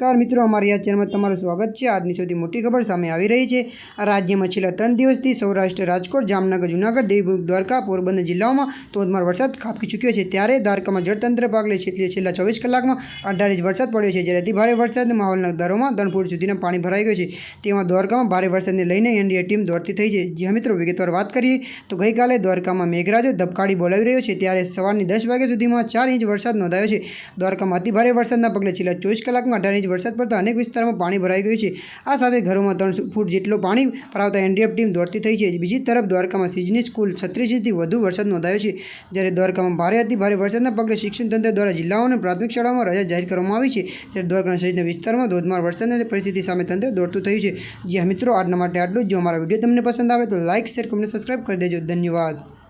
નમસ્કાર મિત્રો, અમારી આ ચેનલમાં તમારું સ્વાગત છે. આજની સૌથી મોટી ખબર સામે આવી રહી છે. આ રાજ્યમાં છેલ્લા ત્રણ દિવસથી સૌરાષ્ટ્ર રાજકોટ, જામનગર, જૂનાગઢ, દેવભૂમિ, દ્વારકા, પોરબંદર જિલ્લાઓમાં ધોધમાર વરસાદ ખાબકી ચૂક્યો છે. ત્યારે દ્વારકામાં જળતંત્ર ભાગ લે છે. એટલે છેલ્લા ચોવીસ કલાકમાં અઢાર ઇંચ વરસાદ પડ્યો છે. જ્યારે અતિભારે વરસાદના માહોલના દરોમાં ત્રણ ફૂટ સુધીના પાણી ભરાઈ ગયું છે. તેમાં દ્વારકામાં ભારે વરસાદને લઈને એનડીએ ટીમ દોડતી થઈ છે. જ્યાં મિત્રો, વિગતવાર વાત કરીએ તો ગઈકાલે દ્વારકામાં મેઘરાજો ધબકાડી બોલાવી રહ્યો છે. ત્યારે સવારની દસ વાગ્યા સુધીમાં ચાર ઇંચ વરસાદ નોંધાયો છે. દ્વારકામાં અતિભારે વરસાદના પગલે છેલ્લા ચોવીસ કલાકમાં અઢાર ઇંચ વરસાદ પડતા અનેક વિસ્તારોમાં પાણી ભરાઈ ગયું છે. આ સાથે ઘરોમાં ત્રણ ફૂટ જેટલું પાણી ભરાવતા એનડીએફ ટીમ દોડતી થઈ છે. બીજી તરફ દ્વારકામાં સિઝની સ્કૂલ છત્રીસ ઇંચથી વધુ વરસાદ નોંધાયો છે. જ્યારે દ્વારકામાં ભારે અતિ ભારે વરસાદના પગલે શિક્ષણ તંત્ર દ્વારા જિલ્લાઓ અને પ્રાથમિક શાળાઓમાં રજા જાહેર કરવામાં આવી છે. ત્યારે દ્વારકાના સહિતના વિસ્તારમાં ધોધમાર વરસાદની પરિસ્થિતિ સામે તંત્ર દોડતું થયું છે. જ્યાં મિત્રો, આજના માટે આટલું જ. જો અમારા વીડિયો તમને પસંદ આવે તો લાઇક શેર, કમેન્ટ સબસ્ક્રાઈબ કરી દેજો. ધન્યવાદ.